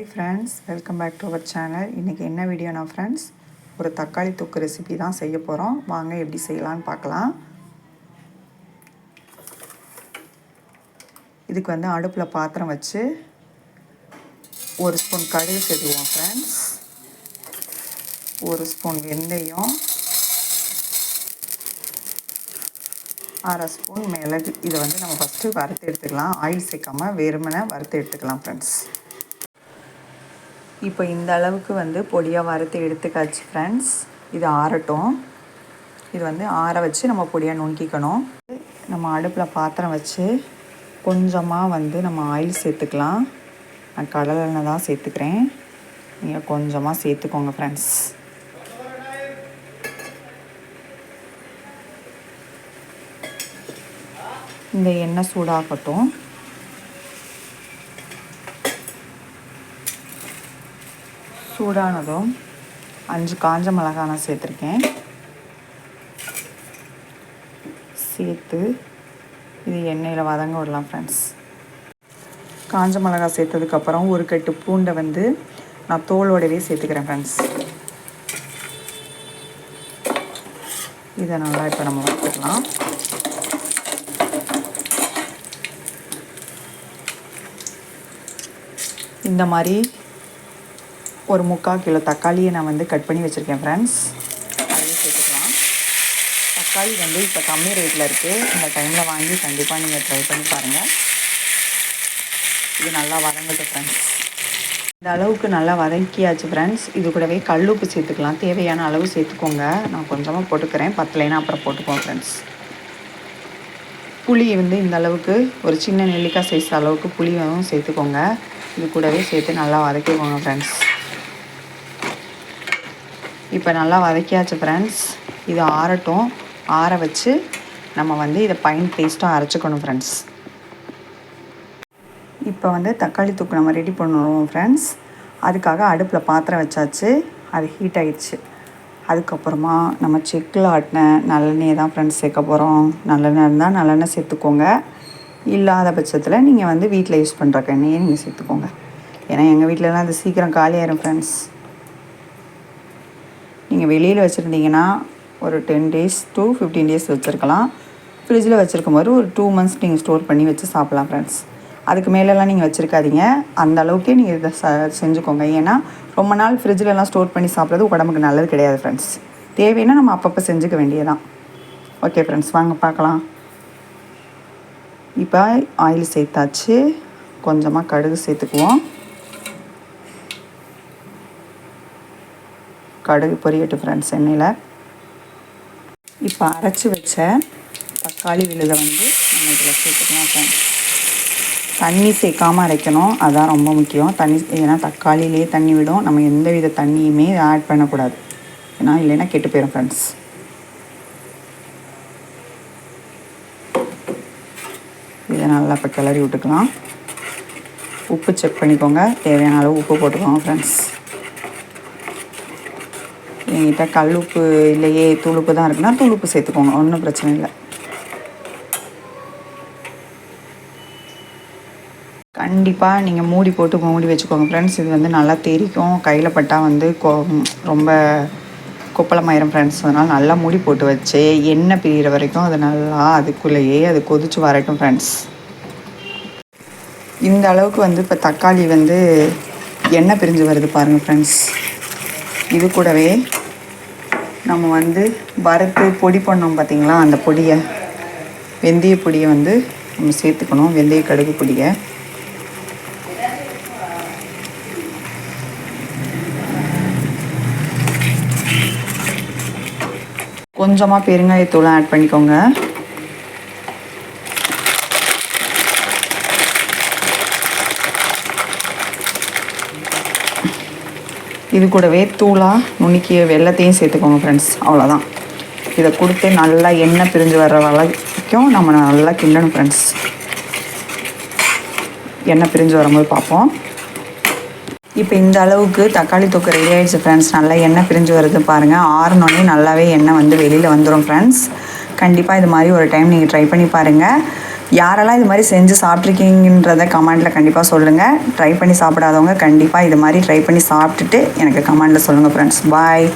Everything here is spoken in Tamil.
Hi friends welcome back to our channel இன்றைக்கி என்ன வீடியோனா ஃப்ரெண்ட்ஸ் ஒரு தக்காளி தொக்கு ரெசிபி தான் செய்ய போகிறோம் வாங்க எப்படி செய்யலான்னு பார்க்கலாம். இதுக்கு வந்து அடுப்பில் பாத்திரம் வச்சு ஒரு ஸ்பூன் கடுகு சேர்த்துக்குவோம் ஃப்ரெண்ட்ஸ் ஒரு ஸ்பூன் வெந்தயம். அரை ஸ்பூன் மிளகு. இதை வந்து நம்ம ஃபஸ்ட்டு வறுத்து எடுத்துக்கலாம். ஆயில் சேர்க்காமல் வெறுமனை வறுத்து எடுத்துக்கலாம் ஃப்ரெண்ட்ஸ் இப்போ இந்த அளவுக்கு வந்து பொடியாக வறுத்து எடுத்துக்காச்சு ஃப்ரெண்ட்ஸ் இது ஆறட்டும். இது வந்து ஆற வச்சு நம்ம பொடியாக நுணுக்கிக்கணும். நம்ம அடுப்பில் பாத்திரம் வச்சு கொஞ்சமாக வந்து நம்ம ஆயில் சேர்த்துக்கலாம். நான் கடலெண்ணெய் தான் சேர்த்துக்கிறேன். நீங்கள் கொஞ்சமாக சேர்த்துக்கோங்க ஃப்ரெண்ட்ஸ் இந்த எண்ணெய் சூடாகட்டும். சூடானதும் அஞ்சு காஞ்ச மிளகாய் நான் சேர்த்துருக்கேன். சேர்த்து இது எண்ணெயில் வதங்க விடலாம் ஃப்ரெண்ட்ஸ் காஞ்ச மிளகாய் சேர்த்ததுக்கப்புறம் ஒரு கட்டு பூண்டை வந்து நான் தோலோடவே சேர்த்துக்கிறேன் ஃப்ரெண்ட்ஸ் இதை நல்லா இப்போ நம்ம வறுத்துக்கலாம் இந்த மாதிரி ஒரு முக்கால் கிலோ தக்காளியை நான் வந்து கட் பண்ணி வச்சுருக்கேன் ஃப்ரெண்ட்ஸ் அதையும் சேர்த்துக்கலாம். தக்காளி வந்து இப்போ கம்மி ரேட்டில் இருக்குது இந்த டைமில் வாங்கி கண்டிப்பாக நீங்கள் ட்ரை பண்ணி பாருங்கள் இது நல்லா வதங்கட்டும் ஃப்ரெண்ட்ஸ் இந்த அளவுக்கு நல்லா வதக்கியாச்சு ஃப்ரெண்ட்ஸ் இது கூடவே கல்லுப்பு சேர்த்துக்கலாம். தேவையான அளவு சேர்த்துக்கோங்க. நான் கொஞ்சமாக போட்டுக்கிறேன். பத்துலைனா அப்புறம் போட்டுக்கோங்க ஃப்ரெண்ட்ஸ் புளி வந்து இந்த அளவுக்கு ஒரு சின்ன நெல்லிக்காய் சைஸ் அளவுக்கு புளியும் சேர்த்துக்கோங்க. இது கூடவே சேர்த்து நல்லா வதக்கிக்கோங்க ஃப்ரெண்ட்ஸ் இப்போ நல்லா வதக்கியாச்சு ஃப்ரெண்ட்ஸ் இது ஆறட்டும். ஆற வச்சு நம்ம வந்து இதை பைன் பேஸ்ட்டாக அரைச்சிக்கணும் ஃப்ரெண்ட்ஸ் இப்போ வந்து தக்காளி தூக்கு நம்ம ரெடி பண்ணுவோம் ஃப்ரெண்ட்ஸ் அதுக்காக அடுப்பில் பாத்திரம் வச்சாச்சு. அது ஹீட் ஆகிடுச்சு அதுக்கப்புறமா நம்ம செக்கில் ஆட்டின நல்லெண்ணெயை தான் ஃப்ரெண்ட்ஸ் சேர்க்க போகிறோம் நல்லெண்ணெய் இருந்தால் நல்லெண்ணெய் சேர்த்துக்கோங்க. இல்லாத பட்சத்தில் நீங்கள் வந்து வீட்டில் யூஸ் பண்ணுற எண்ணெயை நீங்கள் சேர்த்துக்கோங்க. ஏன்னா எங்கள் வீட்டிலலாம் அது சீக்கிரம் காலியாயிரும் ஃப்ரெண்ட்ஸ் நீங்கள் வெளியில் வச்சுருந்தீங்கன்னா ஒரு ten days to fifteen days வச்சுருக்கலாம். ஃப்ரிட்ஜில் வச்சுருக்கும் போது ஒரு டூ மந்த்ஸ் நீங்கள் ஸ்டோர் பண்ணி வச்சு சாப்பிட்லாம் ஃப்ரெண்ட்ஸ் அதுக்கு மேலெலாம் நீங்கள் வச்சுருக்காதீங்க. அந்த அளவுக்கே நீங்கள் இதை ச செஞ்சுக்கோங்க. ஏன்னா ரொம்ப நாள் ஃப்ரிட்ஜிலலாம் ஸ்டோர் பண்ணி சாப்பிட்றது உடம்புக்கு நல்லது கிடையாது ஃப்ரெண்ட்ஸ் தேவைன்னா நம்ம அப்பப்போ செஞ்சுக்க வேண்டியதான் ஓகே ஃப்ரெண்ட்ஸ் வாங்க பார்க்கலாம். இப்போ ஆயில் சேர்த்தாச்சு. கொஞ்சமாக கடுகு சேர்த்துக்குவோம். கடுகு பொரியட்டு ஃப்ரெண்ட்ஸ் எண்ணெயில். இப்போ அரைச்சி வச்ச தக்காளி விழுதை வந்து நம்ம இதில் சேர்த்துக்கலாம் ஃப்ரெண்ட்ஸ் தண்ணி சேர்க்காமல் அரைக்கணும் அதுதான் ரொம்ப முக்கியம். தண்ணி ஏன்னா தக்காளியிலே தண்ணி விடும். நம்ம எந்த வித தண்ணியுமே ஆட் பண்ணக்கூடாது. ஏன்னா இல்லைன்னா கெட்டு போயிடும் ஃப்ரெண்ட்ஸ் இதை நல்லா இப்போ கிளறி விட்டுக்கலாம். உப்பு செக் பண்ணிக்கோங்க. தேவையான அளவு உப்பு போட்டுக்கோங்க ஃப்ரெண்ட்ஸ் என்கிட்ட கல் உப்பு இல்லையே தூளுப்பு தான் இருக்குன்னா தூளுப்பு சேர்த்துக்கோங்க ஒன்றும் பிரச்சனை இல்லை. கண்டிப்பாக நீங்கள் மூடி போட்டு மூடி வச்சுக்கோங்க ஃப்ரெண்ட்ஸ் இது வந்து நல்லா தெரிக்கும். கையில் பட்டால் வந்து கொ ரொம்ப கொப்பளமாயிரும் ஃப்ரெண்ட்ஸ் அதனால் நல்லா மூடி போட்டு வச்சு எண்ணெய் பிரிகிற வரைக்கும் அது நல்லா அதுக்குள்ளேயே அது கொதிச்சு வரட்டும் ஃப்ரெண்ட்ஸ் இந்த அளவுக்கு வந்து இப்போ தக்காளி வந்து எண்ணெய் பிரிஞ்சு வருது பாருங்கள் ஃப்ரெண்ட்ஸ் இது கூடவே நம்ம வந்து வறுத்து பொடி பண்ணோம் பார்த்திங்களா? அந்த பொடியை வெந்தய பொடியை வந்து நம்ம சேர்த்துக்கணும் வெந்தய கடுகு பொடியை. கொஞ்சமாக பெருங்காயத்தூளை ஆட் பண்ணிக்கோங்க. இது கூடவே தூளாக நுணுக்கிய வெள்ளத்தையும் சேர்த்துக்கோங்க ஃப்ரெண்ட்ஸ் அவ்வளோதான் இதை கொடுத்து நல்லா எண்ணெய் பிரிஞ்சு வர்ற வரைக்கும் நம்ம நல்லா கிண்டணும் ஃப்ரெண்ட்ஸ் எண்ணெய் பிரிஞ்சு வரும்போது பார்ப்போம். இப்போ இந்த அளவுக்கு தக்காளி தொக்கு ரெடி ஆகிடுச்சு ஃப்ரெண்ட்ஸ் நல்லா எண்ணெய் பிரிஞ்சு வருது பாருங்கள் ஆறுனோடனே நல்லாவே எண்ணெய் வந்து வெளியில் வந்துடும் ஃப்ரெண்ட்ஸ் கண்டிப்பாக இது மாதிரி ஒரு டைம் நீங்கள் ட்ரை பண்ணி பாருங்கள் யாரெல்லாம் இது மாதிரி செஞ்சு சாப்பிட்ருக்கீங்கன்றத கமெண்ட்டில் கண்டிப்பாக சொல்லுங்கள் ட்ரை பண்ணி சாப்பிடாதவங்க கண்டிப்பாக இது மாதிரி ட்ரை பண்ணி சாப்பிட்டுட்டு எனக்கு கமெண்ட்டில் சொல்லுங்கள் ஃப்ரெண்ட்ஸ் பாய்